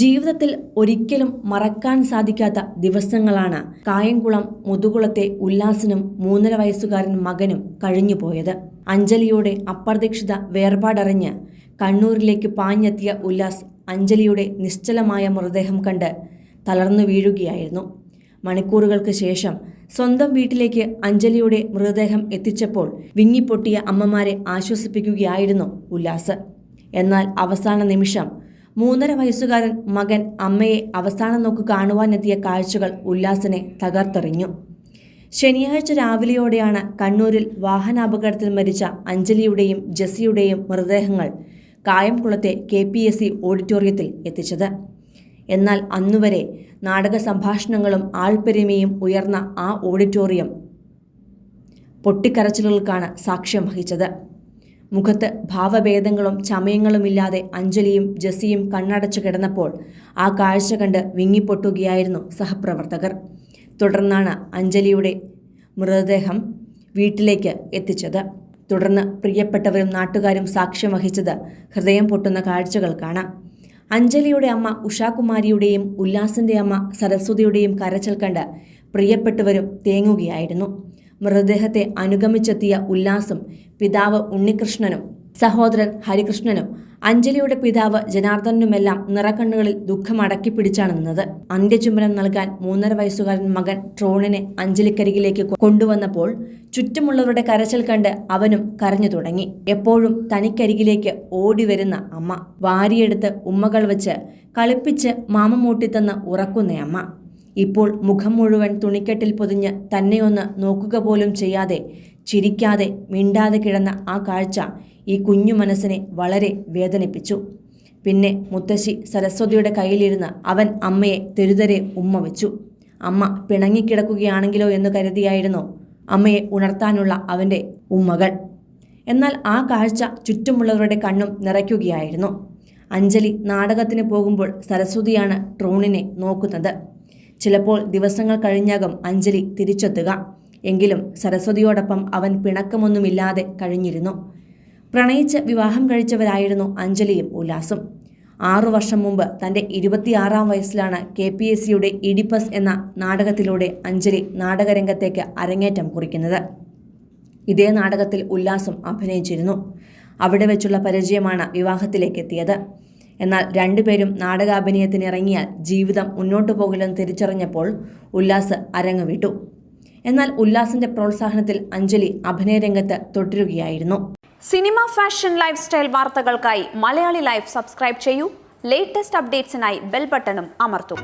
ജീവിതത്തിൽ ഒരിക്കലും മറക്കാൻ സാധിക്കാത്ത ദിവസങ്ങളാണ് കായംകുളം മുതുകുളത്തെ ഉല്ലാസിനും മൂന്നര വയസ്സുകാരൻ മകനും കഴിഞ്ഞുപോയത്. അഞ്ജലിയുടെ അപ്രതീക്ഷിത വേർപാടറിഞ്ഞ് കണ്ണൂരിലേക്ക് പാഞ്ഞെത്തിയ ഉല്ലാസ് അഞ്ജലിയുടെ നിശ്ചലമായ മൃതദേഹം കണ്ട് തളർന്നു വീഴുകയായിരുന്നു. മണിക്കൂറുകൾക്ക് ശേഷം സ്വന്തം വീട്ടിലേക്ക് അഞ്ജലിയുടെ മൃതദേഹം എത്തിച്ചപ്പോൾ വിങ്ങിപ്പൊട്ടിയ അമ്മമാരെ ആശ്വസിപ്പിക്കുകയായിരുന്നു ഉല്ലാസ്. എന്നാൽ അവസാന നിമിഷം മൂന്നര വയസ്സുകാരൻ മകൻ അമ്മയെ അവസാനം നോക്ക് കാണുവാനെത്തിയ കാഴ്ചകൾ ഉല്ലാസിനെ തകർത്തെറിഞ്ഞു. ശനിയാഴ്ച രാവിലെയോടെയാണ് കണ്ണൂരിൽ വാഹനാപകടത്തിൽ മരിച്ച അഞ്ജലിയുടെയും ജെസിയുടെയും മൃതദേഹങ്ങൾ കായംകുളത്തെ കെ പി എസ് സി ഓഡിറ്റോറിയത്തിൽ എത്തിച്ചത്. എന്നാൽ അന്നുവരെ നാടക സംഭാഷണങ്ങളും ആൾപ്പെരുമയും ഉയർന്ന ആ ഓഡിറ്റോറിയം പൊട്ടിക്കരച്ചിലുകൾക്കാണ് സാക്ഷ്യം വഹിച്ചത്. മുഖത്ത് ഭാവഭേദങ്ങളും ചമയങ്ങളുമില്ലാതെ അഞ്ജലിയും ജസിയും കണ്ണടച്ചു കിടന്നപ്പോൾ ആ കാഴ്ച കണ്ട് വിങ്ങിപ്പൊട്ടുകയായിരുന്നു സഹപ്രവർത്തകർ. തുടർന്നാണ് അഞ്ജലിയുടെ മൃതദേഹം വീട്ടിലേക്ക് എത്തിച്ചത്. തുടർന്ന് പ്രിയപ്പെട്ടവരും നാട്ടുകാരും സാക്ഷ്യം വഹിച്ചത് ഹൃദയം പൊട്ടുന്ന കാഴ്ചകൾക്കാണ്. അഞ്ജലിയുടെ അമ്മ ഉഷാകുമാരിയുടെയും ഉല്ലാസിന്റെ അമ്മ സരസ്വതിയുടെയും കരച്ചിൽ കണ്ട് പ്രിയപ്പെട്ടവരും തേങ്ങുകയായിരുന്നു. മൃതദേഹത്തെ അനുഗമിച്ചെത്തിയ ഉല്ലാസം പിതാവ് ഉണ്ണികൃഷ്ണനും സഹോദരൻ ഹരികൃഷ്ണനും അഞ്ജലിയുടെ പിതാവ് ജനാർദ്ദനുമെല്ലാം നിറക്കണ്ണുകളിൽ ദുഃഖം അടക്കി പിടിച്ചാണ് നിന്നത്. അന്ത്യചുംബനം നൽകാൻ മൂന്നര വയസ്സുകാരൻ മകൻ ട്രോണിനെ അഞ്ജലിക്കരികിലേക്ക് കൊണ്ടുവന്നപ്പോൾ ചുറ്റുമുള്ളവരുടെ കരച്ചിൽ കണ്ട് അവനും കരഞ്ഞു തുടങ്ങി. എപ്പോഴും തനിക്കരികിലേക്ക് ഓടി വരുന്ന അമ്മ. വാരിയെടുത്ത് ഉമ്മകൾ വെച്ച് കളിപ്പിച്ച് മാമമൂട്ടിത്തന്ന് ഉറക്കുന്ന അമ്മ. ഇപ്പോൾ മുഖം മുഴുവൻ തുണിക്കെട്ടിൽ പൊതിഞ്ഞ് തന്നെയൊന്ന് നോക്കുക പോലും ചെയ്യാതെ ചിരിക്കാതെ മിണ്ടാതെ കിടന്ന ആ കാഴ്ച ഈ കുഞ്ഞു മനസ്സിനെ വളരെ വേദനിപ്പിച്ചു. പിന്നെ മുത്തശ്ശി സരസ്വതിയുടെ കയ്യിലിരുന്ന് അവൻ അമ്മയെ തെരുതരെ ഉമ്മ വെച്ചു. അമ്മ പിണങ്ങിക്കിടക്കുകയാണെങ്കിലോ എന്ന് കരുതിയായിരുന്നു അമ്മയെ ഉണർത്താനുള്ള അവന്റെ ഉമ്മകൾ. എന്നാൽ ആ കാഴ്ച ചുറ്റുമുള്ളവരുടെ കണ്ണും നിറയ്ക്കുകയായിരുന്നു. അഞ്ജലി നാടകത്തിന് പോകുമ്പോൾ സരസ്വതിയാണ് ട്രോണിനെ നോക്കുന്നത്. ചിലപ്പോൾ ദിവസങ്ങൾ കഴിഞ്ഞാകും അഞ്ജലി തിരിച്ചെത്തുക. എങ്കിലും സരസ്വതിയോടൊപ്പം അവൻ പിണക്കമൊന്നുമില്ലാതെ കഴിഞ്ഞിരുന്നു. പ്രണയിച്ച് വിവാഹം കഴിച്ചവരായിരുന്നു അഞ്ജലിയും ഉല്ലാസും. ആറു വർഷം മുമ്പ് തന്റെ ഇരുപത്തിയാറാം വയസ്സിലാണ് കെ പി എസ് സിയുടെ ഇഡിപ്പസ് എന്ന നാടകത്തിലൂടെ അഞ്ജലി നാടകരംഗത്തേക്ക് അരങ്ങേറ്റം കുറിക്കുന്നത്. ഇതേ നാടകത്തിൽ ഉല്ലാസും അഭിനയിച്ചിരുന്നു. അവിടെ വെച്ചുള്ള പരിചയമാണ് വിവാഹത്തിലേക്ക് എത്തിയത് എന്നാൽ രണ്ടുപേരും നാടകാഭിനയത്തിന് ഇറങ്ങിയാൽ ജീവിതം മുന്നോട്ടു പോകില്ലെന്ന് തിരിച്ചറിഞ്ഞപ്പോൾ ഉല്ലാസ് അരങ്ങുവിട്ടു. എന്നാൽ ഉല്ലാസിന്റെ പ്രോത്സാഹനത്തിൽ അഞ്ജലി അഭിനയരംഗത്ത് തുടരുകയായിരുന്നു. സിനിമ ഫാഷൻ ലൈഫ് സ്റ്റൈൽ വാർത്തകൾക്കായി മലയാളി ലൈഫ് സബ്സ്ക്രൈബ് ചെയ്യൂ. ലേറ്റസ്റ്റ് അപ്ഡേറ്റ്സിനായി ബെൽ ബട്ടണും അമർത്തും.